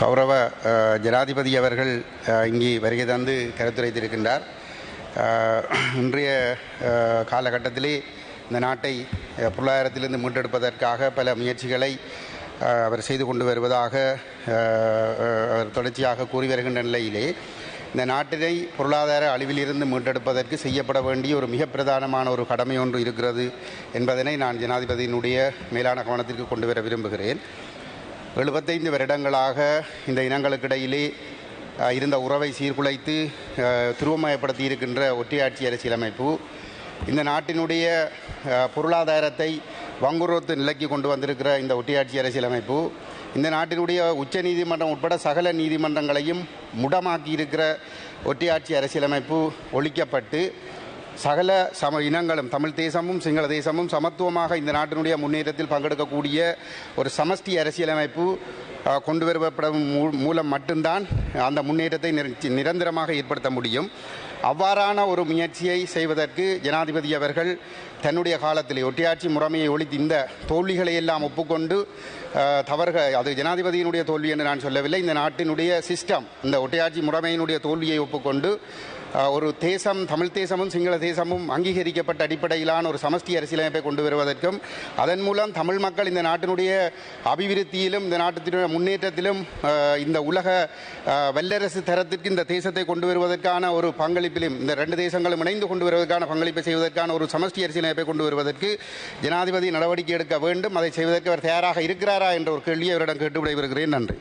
கௌரவ ஜனாதிபதி அவர்கள் இங்கே வருகை தந்து கருத்துரைத்திருக்கின்றார். இன்றைய காலகட்டத்திலே இந்த நாட்டை பொருளாதாரத்திலிருந்து மீட்டெடுப்பதற்காக பல முயற்சிகளை அவர் செய்து கொண்டு வருவதாக அவர் தொடர்ச்சியாக கூறி வருகின்ற நிலையிலே இந்த நாட்டினை பொருளாதார அழிவிலிருந்து மீட்டெடுப்பதற்கு செய்யப்பட வேண்டிய ஒரு மிக பிரதானமான ஒரு கடமை ஒன்று இருக்கிறது என்பதனை நான் ஜனாதிபதியினுடைய மேலான கவனத்திற்கு கொண்டு வர விரும்புகிறேன். எழுபத்தைந்து வருடங்களாக இந்த இனங்களுக்கிடையிலே இருந்த உறவை சீர்குலைத்து துருவமயப்படுத்தி இருக்கின்ற ஒற்றையாட்சி அரசியலமைப்பு இந்த நாட்டினுடைய பொருளாதாரத்தை வங்குரோத்து நிலைக்கு கொண்டு வந்திருக்கிற இந்த ஒட்டியாட்சி அரசியலமைப்பு இந்த நாட்டினுடைய உச்ச நீதிமன்றம் உட்பட சகல நீதிமன்றங்களையும் முடமாக்கி இருக்கிற ஒட்டியாட்சி அரசியலமைப்பு ஒழிக்கப்பட்டு சகல சம இனங்களும் தமிழ் தேசமும் சிங்கள தேசமும் சமத்துவமாக இந்த நாட்டினுடைய முன்னேற்றத்தில் பங்கெடுக்கக்கூடிய ஒரு சமஷ்டி அரசியலமைப்பு கொண்டு வரப்படும் மூ- மூலம் மட்டும்தான் அந்த முன்னேற்றத்தை நிரந்தரமாக ஏற்படுத்த முடியும். அவ்வாறான ஒரு முயற்சியை செய்வதற்கு ஜனாதிபதி அவர்கள் தன்னுடைய காலத்தில் ஒட்டியாட்சி முறைமையை ஒழித்து இந்த தோல்விகளை எல்லாம் ஒப்புக்கொண்டு தவறுகள் அது ஜனாதிபதியினுடைய தோல்வி என்று நான் சொல்லவில்லை இந்த நாட்டினுடைய சிஸ்டம் இந்த ஒட்டையாட்சி முறைமையினுடைய தோல்வியை ஒப்புக்கொண்டு ஒரு தேசம் தமிழ் தேசமும் சிங்கள தேசமும் அங்கீகரிக்கப்பட்ட அடிப்படையிலான ஒரு சமஷ்டி அரசியலமைப்பை கொண்டு வருவதற்கும் அதன் மூலம் தமிழ் மக்கள் இந்த நாட்டினுடைய அபிவிருத்தியிலும் இந்த நாட்டினுடைய முன்னேற்றத்திலும் இந்த உலக வல்லரசு தரத்திற்கு இந்த தேசத்தை கொண்டு வருவதற்கான ஒரு பங்களிப்பிலும் இந்த ரெண்டு தேசங்களும் இணைந்து கொண்டு வருவதற்கான பங்களிப்பை செய்வதற்கான ஒரு சமஷ்டி அரசியலமைப்பை கொண்டு வருவதற்கு ஜனாதிபதி நடவடிக்கை எடுக்க வேண்டும். அதை செய்வதற்கு அவர் தயாராக இருக்கிறாரா என்ற ஒரு கேள்வியை அவரிடம் கேட்டு விடைபெறுகிறேன். நன்றி.